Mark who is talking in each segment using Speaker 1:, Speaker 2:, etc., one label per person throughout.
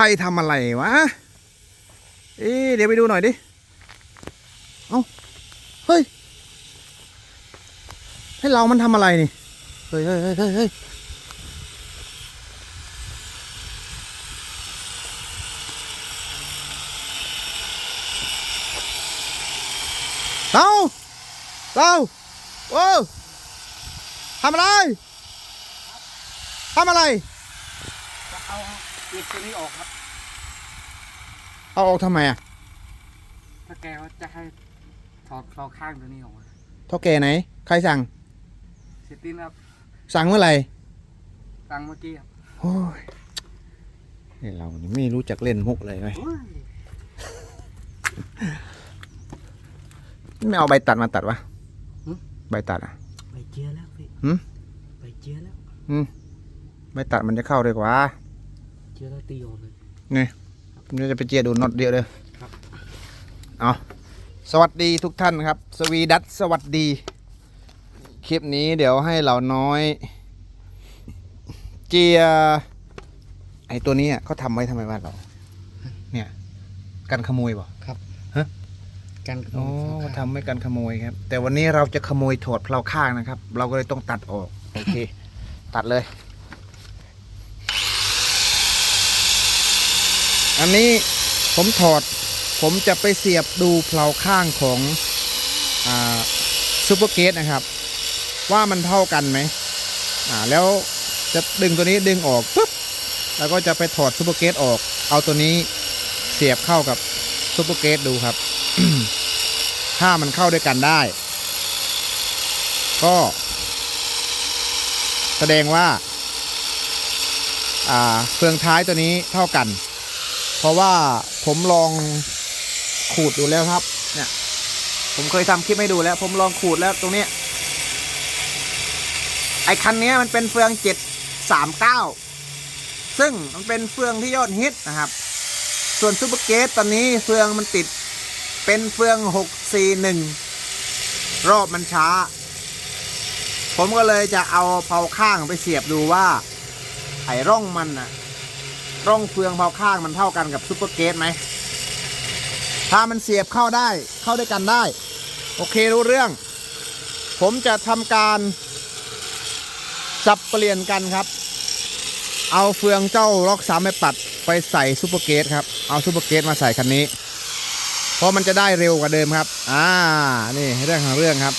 Speaker 1: ใครทำอะไรวะ เอ๊เดี๋ยวไปดูหน่อยดิ เอาเฮ้ย ให้เรามันทำอะไรนี่ เฮ้ยเฮ้ยเฮ้ยเฮ้ยเฮ้ยเราเราโอ้ทำอะไรทำอะไร
Speaker 2: จะเอา เหล็กตัวนี้ออกครับ
Speaker 1: เอาออกทำไมอะ
Speaker 2: ถ้าแกว่าจะให้ถอดเราข้างตัวนี้ออกมา
Speaker 1: เท่าแกไหน ใครสั่ง
Speaker 2: เสร็จตินครับ
Speaker 1: สั่งเมื่อไหร่
Speaker 2: ตังเมื่อกี้ครับ
Speaker 1: โอ้ยนี่เรานี่ไม่รู้จักเล่นมุกเลยไหม
Speaker 2: โอ้ย
Speaker 1: ไม่เอาใบตัดมาตัดวะใบตัดอะ
Speaker 2: ไปเจียแล้วพี่
Speaker 1: หืม
Speaker 2: ไปเจียแล้ว
Speaker 1: ใบตัดมันจะเข้าด้วยกว่า
Speaker 2: เจียแล้วตีออกเลย
Speaker 1: นี่จะไปเจียดูน็อตเดียวเลย
Speaker 2: ครับ
Speaker 1: เอาสวัสดีทุกท่านครับ สวีดัตสวัสดี คลิปนี้เดี๋ยวให้เหล่าน้อย เจีย ไอตัวนี้อะเขาทำไว้ทำไมวะเรา เนี่ย กันขโมยบ่
Speaker 2: กันกระ
Speaker 1: อ๋อ
Speaker 2: โดด
Speaker 1: ทำไม่กันขโมยครับ แต่วันนี้เราจะขโมยถอดเพลาข้างนะครับ เราก็เลยต้องตัดออก โอเค ตัดเลย อันนี้ผมถอดผมจะไปเสียบดูเพลาข้างของอซูเปอร์เกตนะครับ ว่ามันเท่ากันไหมอ่าแล้วจะดึงตัวนี้ดึงออกปุ๊บแล้วก็จะไปถอดซูเปอร์เกตออก เอาตัวนี้เสียบเข้ากับซูเปอร์เกตดูครับ ถ้ามันเข้าด้วยกันได้ ก็ แสดงว่า อ่าเฟืองท้ายตัวนี้เท่ากัน เพราะว่าผมลองขูดดูแล้วครับ เนี่ย ผมเคยทำคลิปให้ดูแล้ว ผมลองขูดแล้วตรงนี้ ไอ้คันเนี้ยมันเป็นเฟืองเจ็ดสามเก้าซึ่งมันเป็นเฟืองที่ยอดฮิตนะครับ ส่วนซูเปอร์เกตตอนนี้เฟืองมันติดเป็นเฟือง641รอบมันช้า ผมก็เลยจะเอาเผาข้างไปเสียบดูว่าไอ้ร่องมันน่ะ ร่องเฟืองเผาข้างมันเท่ากันกับซูเปอร์เกตไหม ถ้ามันเสียบเข้าได้เข้าด้วยกันได้ โอเครู้เรื่อง ผมจะทำการสับเปลี่ยนกันครับ เอาเฟืองเจ้าล็อกสามไปปัดไปใส่ซูเปอร์เกตครับ เอาซูเปอร์เกตมาใส่คันนี้ เพราะมันจะได้เร็วกว่าเดิมครับ อ่า นี่เรื่องของเรื่องครับ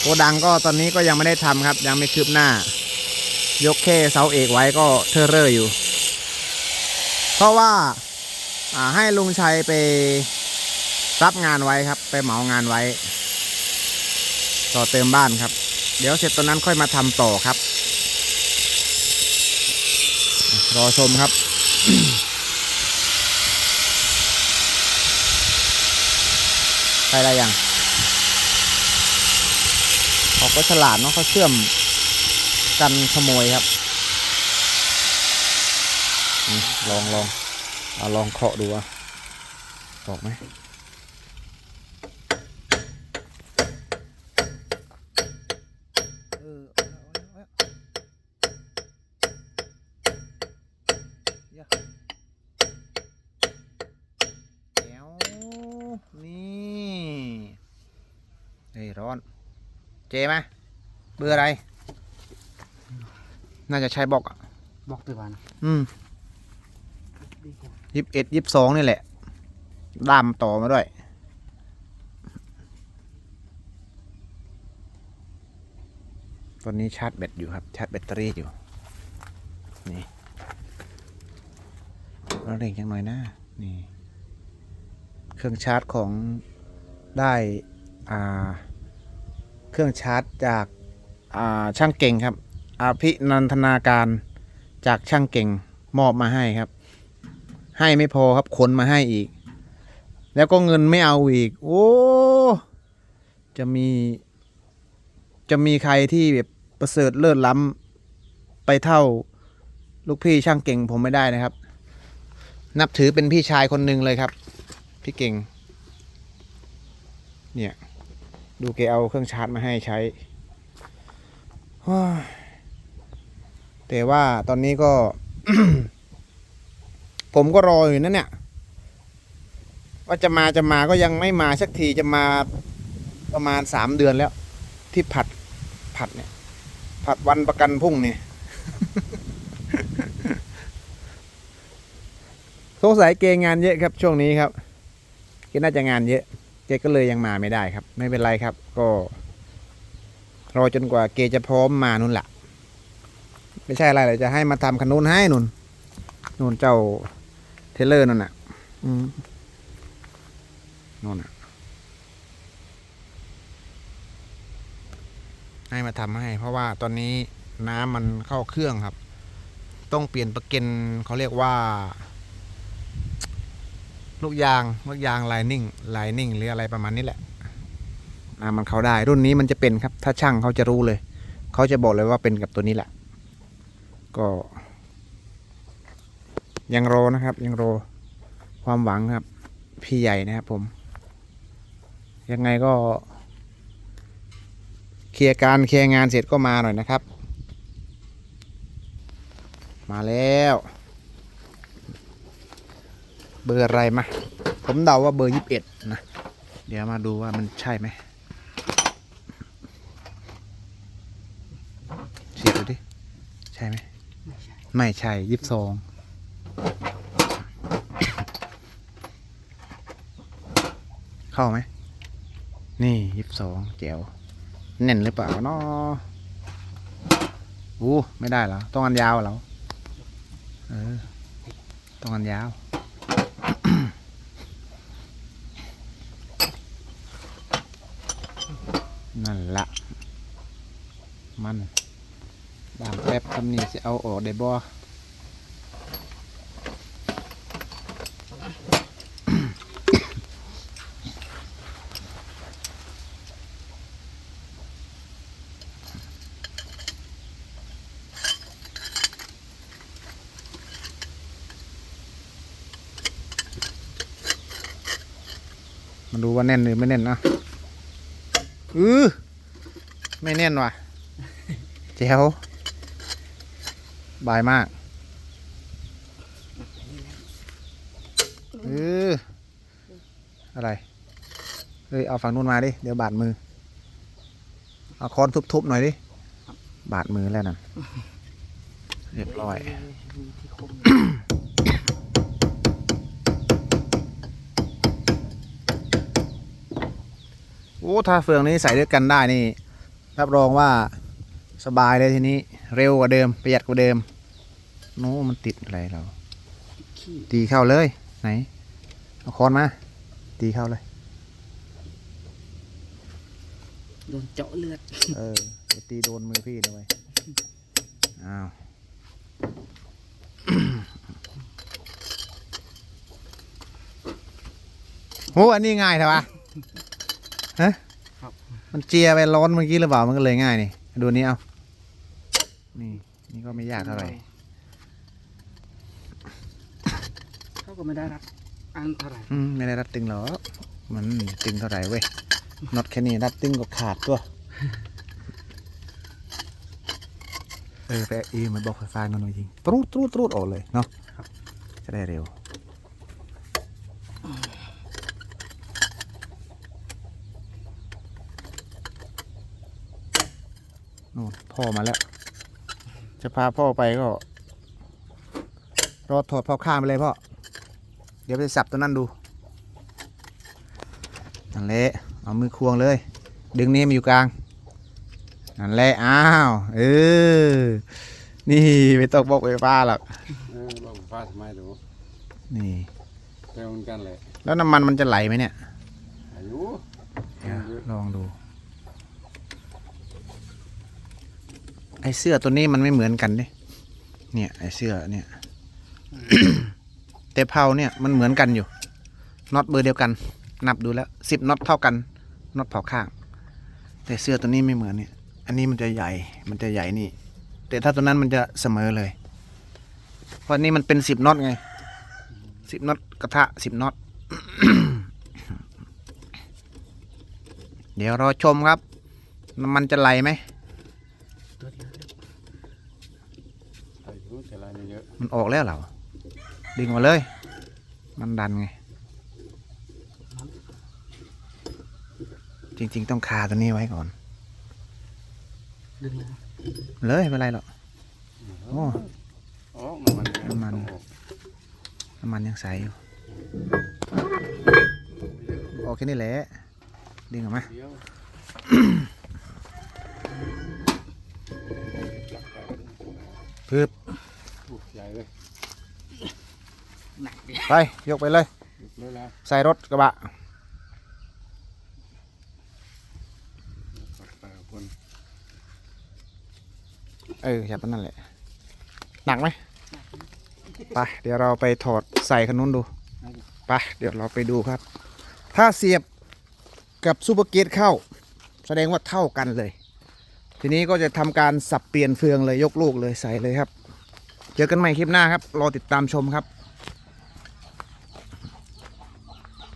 Speaker 1: โกดังก็ตอนนี้ก็ยังไม่ได้ทำครับ ยังไม่คืบหน้า ยกแค่เสาเอกไว้ก็เทอร์เรอร์อยู่ เพราะว่าให้ลุงชัยไปรับงานไว้ครับ ไปเหมางานไว้ ต่อเติมบ้านครับ เดี๋ยวเสร็จตอนนั้นค่อยมาทำต่อครับ รอชมครับไปอะไรยังเขาก็ฉลาดเนาะเขาเชื่อม กันขโมยครับลองลองเอาลองเคาะดูอะตอกไหมเออเอาแล้วเอาแล้วเอาแล้วอย่าแก้วนี่เฮ้ยร้อน เจไหมเบอร์อะไร น่าจะใช้บล็อกอะ
Speaker 2: บอกตัววัน
Speaker 1: อืม
Speaker 2: ดีกว่า
Speaker 1: ยี่สิบเอ็ดยี่สิบสองนี่แหละดามต่อมาด้วย ตอนนี้ชาร์จแบตอยู่ครับ ชาร์จแบตเตอรี่อยู่ นี่เราเร่งจังหน่อยนะนี่ เครื่องชาร์จของได้อ่า เครื่องชาร์จจาก อ่า ช่างเก่งครับ อภินันทนาการจากช่างเก่งมอบมาให้ครับ ให้ไม่พอครับขนมาให้อีก แล้วก็เงินไม่เอาอีก โอ้ จะมี จะมีใครที่แบบประเสริฐเลิศล้ำไปเท่าลูกพี่ช่างเก่งผมไม่ได้นะครับ นับถือเป็นพี่ชายคนหนึ่งเลยครับ พี่เก่ง เนี่ย ดูแกเอาเครื่องชาร์จมาให้ใช้ว้า แต่ว่าตอนนี้ก็ ผมก็รออยู่นั่นเนี่ย ว่าจะมาจะมาก็ยังไม่มาสักทีจะมาประมาณสามเดือนแล้ว ที่ผัดผัดเนี่ย ผัดวันประกันพรุ่งนี่สงสัยเกงานเยอะครับ ช่วงนี้ครับเกน่าจะงานเยอะ เกก็เลยยังมาไม่ได้ครับ ไม่เป็นไรครับ ก็ รอจนกว่าเกจะพร้อมมานู่นแหละ ไม่ใช่อะไรเลยจะให้มาทำขนุนให้นุ่นนุ่นเจ้าเทเลอร์นั่นน่ะนู่นน่ะ ให้มาทำให้ เพราะว่าตอนนี้น้ำมันเข้าเครื่องครับ ต้องเปลี่ยนประเก็นเขาเรียกว่า ลูกยางลูกยางไลนิ่งไลนิ่งหรืออะไรประมาณนี้แหละน้ำมันเข้าได้ รุ่นนี้มันจะเป็นครับ ถ้าช่างเขาจะรู้เลย เขาจะบอกเลยว่าเป็นกับตัวนี้แหละ ก็ ยังรอนะครับ ยังรอความหวังครับ พี่ใหญ่นะครับผม ยังไงก็ เคลียร์การเคลียร์งานเสร็จก็มาหน่อยนะครับ มาแล้ว เบอร์อะไรมาผมเดาว่าเบอร์ยี่สิบเอ็ดนะ เดี๋ยวมาดูว่ามันใช่ไหมเสียบดูดิ ใช่ไหม
Speaker 2: ไม่ใช่
Speaker 1: ยี่สิบสองเข้าไหม นี่ยี่สิบสองแจ๋วแน่นหรือเปล่าเนาะอู้ไม่ได้แล้วต้องอันยาวเหรอเออต้องอันยาวนั่นละมัน บางแป๊บทำนี่สิเอาออกได้บ่มาดูว่าแน่นหรือไม่แน่นนะอือไม่แน่นว่ะเจ๋ว บายมากเอออะไรเฮ้ยเอาฝั่งนู้นมาดิ เดี๋ยวบาดมือ เอาค้อนทุบๆหน่อยดิ บาดมือแล้วนั่นเรียบร้อย โอ้ถ้าเฟืองนี้ใส่ด้วยกันได้นี่ รับรองว่าสบายเลยทีนี้ เร็วกว่าเดิม ประหยัดกว่าเดิม โน้มันติดอะไรเรา
Speaker 2: ขี้
Speaker 1: ตีเข้าเลย ไหน เอาค้อนมา ตีเข้าเลย
Speaker 2: โดนเจาะเลือด
Speaker 1: เออเดี๋ยวตีโดนมือพี่ด้วยอ้าวโอ้อันนี้ง่ายเถอะวะฮะ
Speaker 2: ครับ
Speaker 1: มันเจียไปร้อนเมื่อกี้หรือเปล่ามันก็เลยง่ายนี่ ดูนี้เอา นี่ นี่ก็ไม่ยากเท่าไหร่
Speaker 2: เขา ก็ไม่ได้รับอันเท่าไหร่
Speaker 1: อืมไม่ได้รัดตึงหรอกมันตึงเท่าไหร่เว้ยน็อตแค่นี้รัดตึงก็ขาดตัวเออไปอีมันบอกไฟฟ้าหน่อยจริงตรูดตรูดตรูดออกเลยเนาะจะได้เร็วนู่นพ่อมาแล้ว จะพาพ่อไปก็ รอถอดพ่อข้ามไปเลยพ่อ เดี๋ยวไปสับตัวนั้นดูนั่นแหละเอามือควงเลย ดึงนี้มาอยู่กลางนั่นแหละอ้าวเออนี่ไม่ต้องบอกไฟฟ้าหรอก
Speaker 3: เออลองฟ้าทำไมดู
Speaker 1: นี่
Speaker 3: เร็วเหมือนกันเลย
Speaker 1: แล้วน้ำมันมันจะไหลไหมเนี่ย
Speaker 3: อายุ
Speaker 1: เดี๋ยวลองดู ไอเสื้อตัวนี้มันไม่เหมือนกันดิเนี่ยไอเสื้อเนี่ย แต่เพาเนี่ยมันเหมือนกันอยู่น็อตเบอร์เดียวกัน นับดูแล้วสิบน็อตเท่ากันน็อตเผาข้าง แต่เสื้อตัวนี้ไม่เหมือนเนี่ย อันนี้มันจะใหญ่มันจะใหญ่นี่ แต่ถ้าตัวนั้นมันจะเสมอเลย เพราะอันนี้มันเป็นสิบน็อตไงสิบน็อตกระทะสิบน็อตเดี๋ยวรอชมครับ น้ำมันจะไหลไหม
Speaker 2: ตัวเดียว
Speaker 3: รู้แต่ลายมันเยอะ
Speaker 1: มันออกแล้วเหรอ ดึงมาเลย มันดันไง จริง ๆ ต้องคาตัวนี้ไว้ก่อน
Speaker 2: ดึงเลย
Speaker 1: เลยไม่เป็นไรหรอก โอ้
Speaker 3: อ๋อน้ำมัน
Speaker 1: น้ำมัน
Speaker 3: ต้องออก
Speaker 1: น้ำมันยังใสอยู่ออกแค่นี้แหละ ดึงออกมา
Speaker 3: เดี๋ยว
Speaker 1: พึบ
Speaker 3: ถูกใหญ่เลย
Speaker 2: หนักดิ
Speaker 1: ไป ยกไปเลย
Speaker 3: หยุดเลยแล้ว
Speaker 1: ใส่รถกระบะ
Speaker 3: กดไปกับคน
Speaker 1: เออจับมันนั่นแหละ หนักไหมไปเดี๋ยวเราไปถอดใส่คันนู้นดูไปเดี๋ยวเราไปดูครับ ถ้าเสียบกับซูเปอร์เกตเข้า แสดงว่าเท่ากันเลย ทีนี้ก็จะทำการสับเปลี่ยนเฟืองเลยยกลูกเลยใส่เลยครับ เจอกันใหม่คลิปหน้าครับ รอติดตามชมครับ